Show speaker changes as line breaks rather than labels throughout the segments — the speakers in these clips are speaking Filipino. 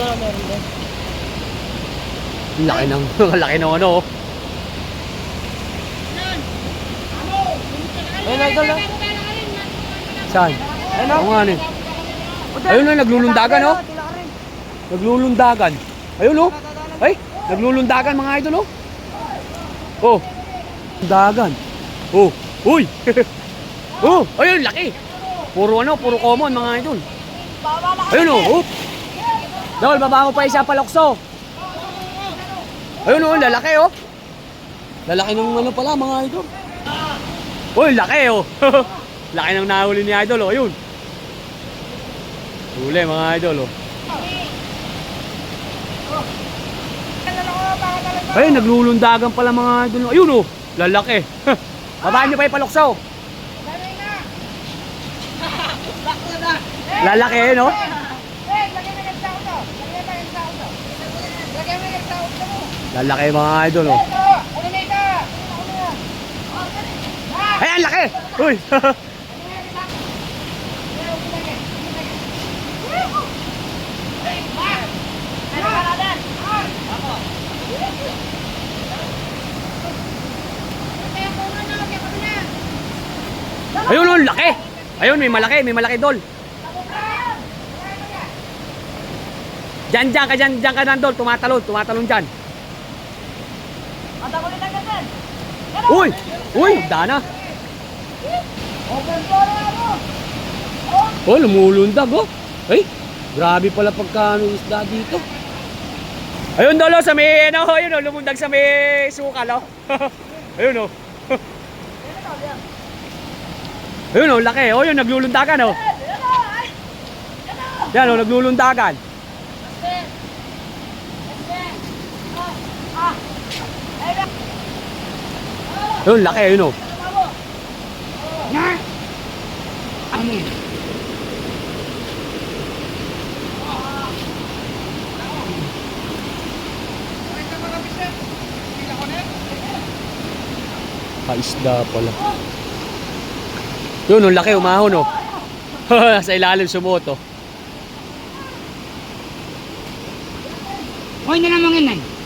daw meron din.
Ang Laki ng, ang laki ng ano. oh.
Ayun, idol ah.
Saan?
Ayun
Oo nga, ano eh. Ayun na, naglulundagan oh. Naglulundagan. Ayun oh. Ay, naglulundagan mga idol oh. Oh. Dagan. Oh. Uy. oh, ayun laki. Puro ano, puro common mga idol. Ayun oh. oh. Dol, baba mo pa isa palokso. Ayun oh, lalaki oh. Lalaki ng ano pala mga idol. Uy, laki oh. laki ng nahuli ni idol oh. Ayun. Huli mga idol oh. Ay, naglulundagan pala mga idol. Ayun oh, lalaki. Babaan niyo pa yung paloksaw. Lalaki eh, no? Lalaki mga idol oh. Ay, ang laki! Uy! Ayun oh, laki! Ayun, may malaki, may malaki dol. Diyan, diyan ka, diyan, diyan ka nandol. Tumatalon, tumatalon dyan. Uy! Uy! Dana! Oh, lumulundag oh. Ay, grabe pala pagka ano isda dito. Ayun dolo sa may ano, ayun oh, lumundag sa may sukal oh. ayun oh. ayun oh, laki. Oh, yun naglulundagan oh. Yan oh, naglulundagan. Ayun, laki ayun oh. Kaisda pala. Yun, ang laki, umahon, oh. Sa ilalim sumuot, oh.
Hoy na naman inan.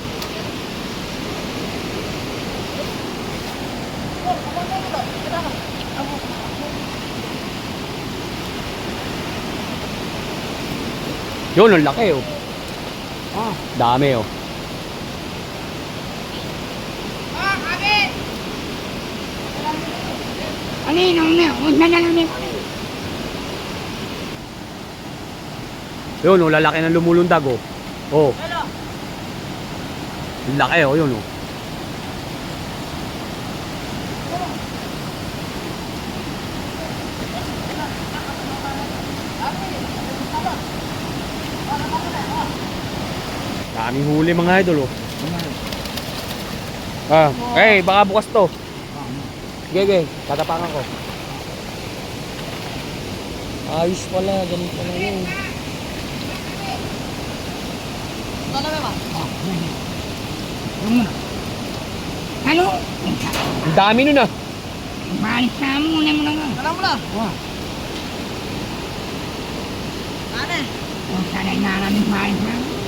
Yun, ang laki, oh. Ah, dami, oh.
Ano yun? Ano yun? Na namin.
Yun, oh, lalaki ng lumulundag, oh. Oh. Laki, oh, yun, oh. Daming huli mga idol, oh. Ah, eh, baka bukas to. Gege, tatapakan ko. Ayos pala, ganun pala yun.
Ano?
Ang dami nun ah.
Maalis na mo. Una mo na nga.
Alam mo na.
Wow.
Ano?
Kung sanay na namin maalis na.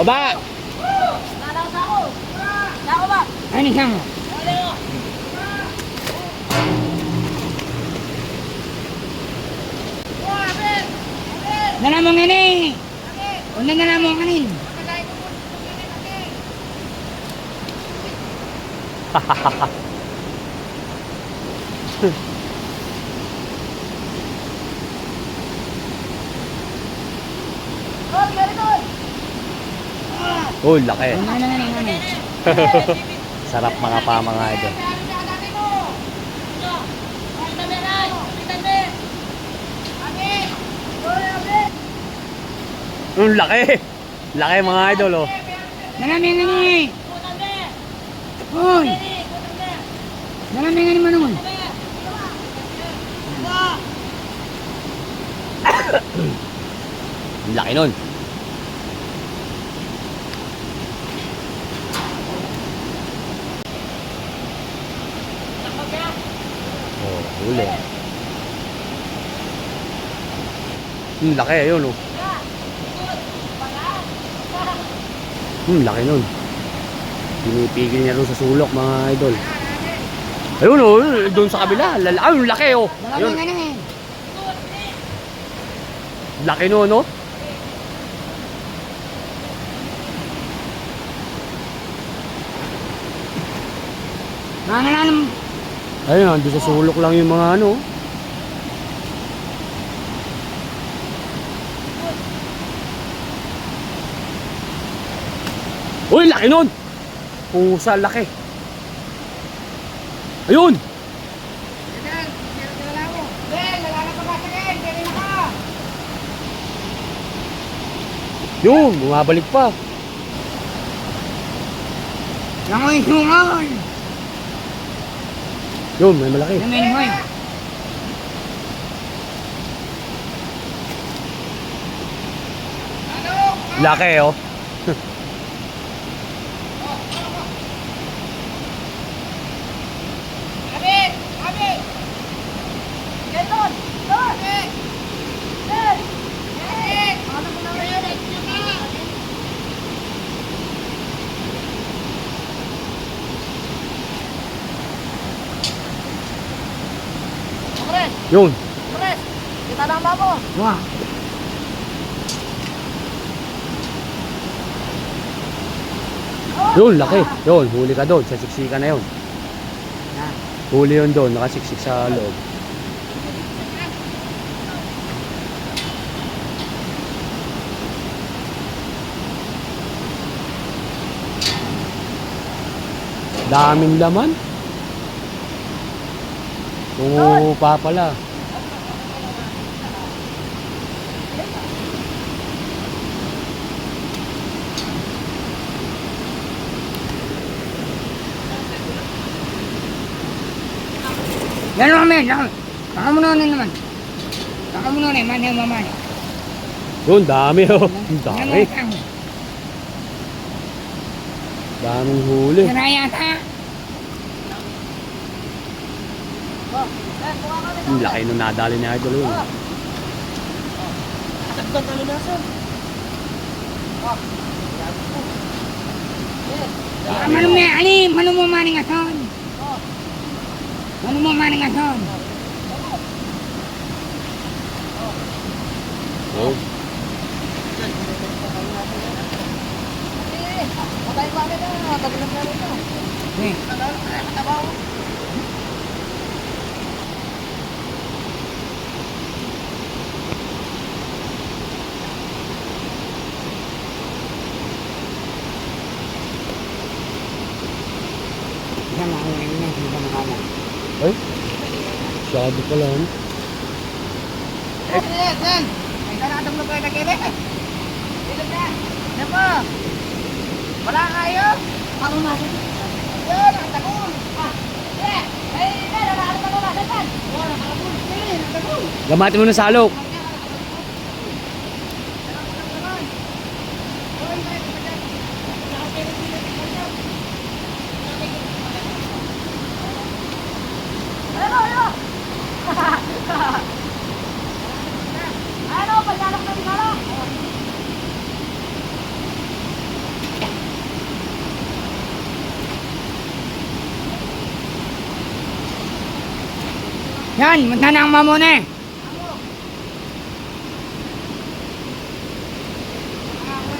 Baba!
Ano siya mo? Nalamong ini. Una nalamong kanin.
Oh, laki.
Una na nga nga.
Sarap mga pa mga idol. Ang laki. Laki mga idol oh.
Nalaming ini. Hoy. Nalaming ini manungon.
Ang laki nun. Huli. Hmm, laki. Ayun, oh. Hmm, laki nun. Pinipigil niya rin sa sulok, mga idol. Ayun, oh. yun, Doon sa kabila. Lala, ayun, laki, oh. Ayun,
ano eh.
laki nun, no?
Mga nanam.
Ayun, doon sa sulok lang yung mga ano. Uy, laki nun! Pusa, laki. Ayun! Yun, bumabalik pa.
Langoy sungon.
Yun, may malaki.
Namin mo eh.
Laki, oh.
Abit! Abit! Yan doon! Doon! Yan! Abit! Ano mo na ngayon? Kores!
Yun.
Kores! Kita na ang babo!
Wah.
Yun, laki. Yun, huli ka doon. Sa siksika na yun.
Ah.
Huli yun doon. Nakasiksik sa loob. Daming laman. Oo, pa pala.
Yan naman men. Baka mo na naman. Baka mo na naman. Yan naman.
Yun, dami oh. Ang Dami. Daming huli.
Sira yata.
Oh, yan, kuha kami
Ang laki nung nadali ni Idol yun.
Tagdan. Oh, po. Yes.
Ah, Manong nga. Ali. Manong mo maning ason. Manong mo maning ason.
Oh.
eh, patay pa kami na. Tagilan na rin na.
Eh.
Katabaw.
Isa makuha niya. Isa makala.
Ay, masyado ano?
Yes, yan. Ay, kanatang na pwede kere. Dito na. Yan po. Wala kayo? Ako na. Ah, na. Saan? Wala, nakatagol. Eh, nakatagol.
Gamatin mo ng salok.
Yan. Munta na ang mamuna eh.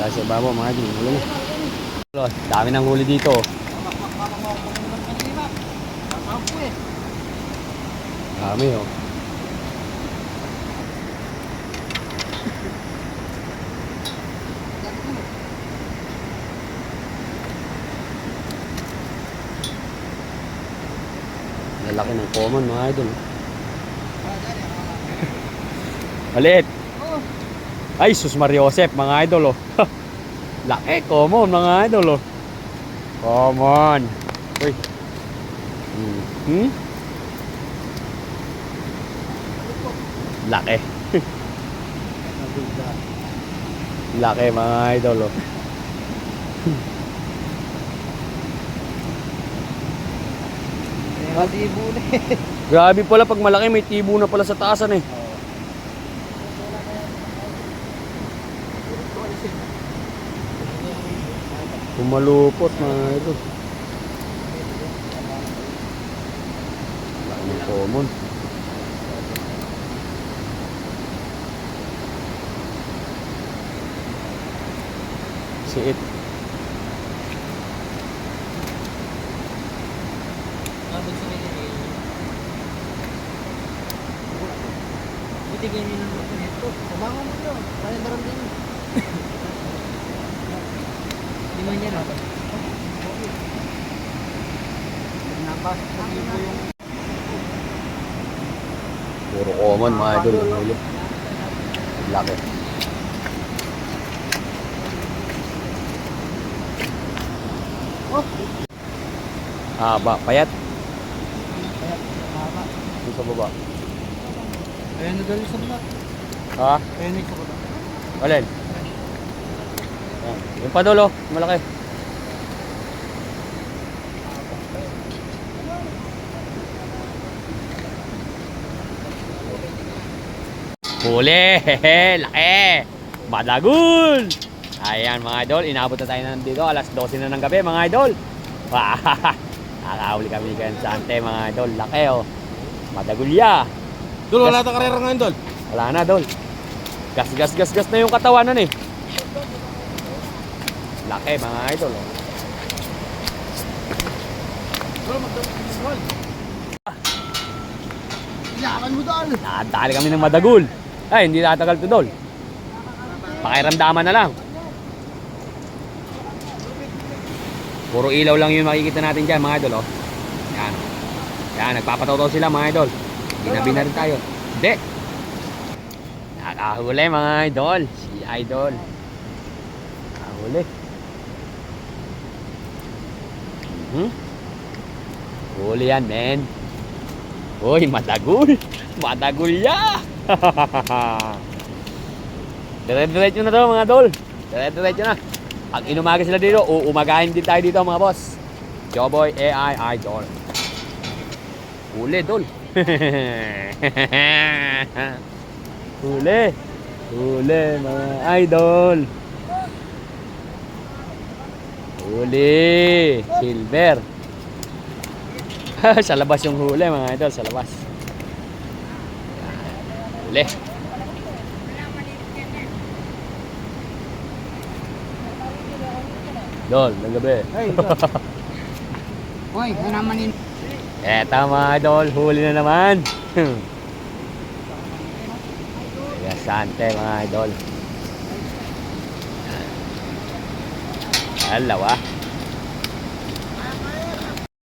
Dahil sa baba mga idol, huli na. Dami ng huli dito. Dami oh. Lalaki ng common mga idol. Maliit. Ay, sus Mariosep, mga idol, oh. Laki, common, mga idol, oh. Common. Uy. Hmm. Laki. Laki, mga idol, oh.
Masibo na eh.
Grabe pala pag malaki may tibo na pala sa taasan eh. Pumalupot mga ito. Laki ng common. Siit.
Butigin niyo ng mga nito. Sumangon mo yun. Kaya daram din. Di man yan ako. Napas. Masibo yung
Puro common mga idol. ang huli. Laki.
Oh.
Haba. Payat.
haba.
Dito sa baba.
Ayan na dali sa mga.
Ha?
Ayan na sa baba.
Yan. Yung padulo. Malaki. Huli! Laki! Madagul! Ayan mga idol, inabot na tayo na dito. Alas 12 na ng gabi mga idol. Nakakahuli kami ni Sante mga idol. Laki oh. Madagulya.
Dol, wala na karera ngayon, Dol.
Wala na, Dol. Gas, gas, gas, gas na yung katawanan eh. Laki, mga idol. Oh.
Dol, magdamag Yakan mo, Dol.
Nakadali kami ng madagul. Ay, hindi tatagal to, Dol. Pakiramdaman na lang. Puro ilaw lang yung makikita natin dyan, mga idol. Oh. Yan. Yan, nagpapataw sila, mga idol. Ginabi na rin tayo. Hindi. Nakahuli, mga idol. Si idol. Nakahuli. Mhm. Huli yan, men. Uy, madagul. Madagul ya. Dire-diretso na to mga tol. Dire-diretso na. Pag inumaga sila dito, uumagahin din tayo dito mga boss. Joboy AI Idol. Huli, tol. Huli. Huli, mga idol. Huli. Silver. sa labas yung huli, mga idol. Sa labas. Huli. Dol, ng gabi.
Hoy, ano naman yun?
Eto mga idol, huli na naman. Kaya sante mga idol. Dalawa.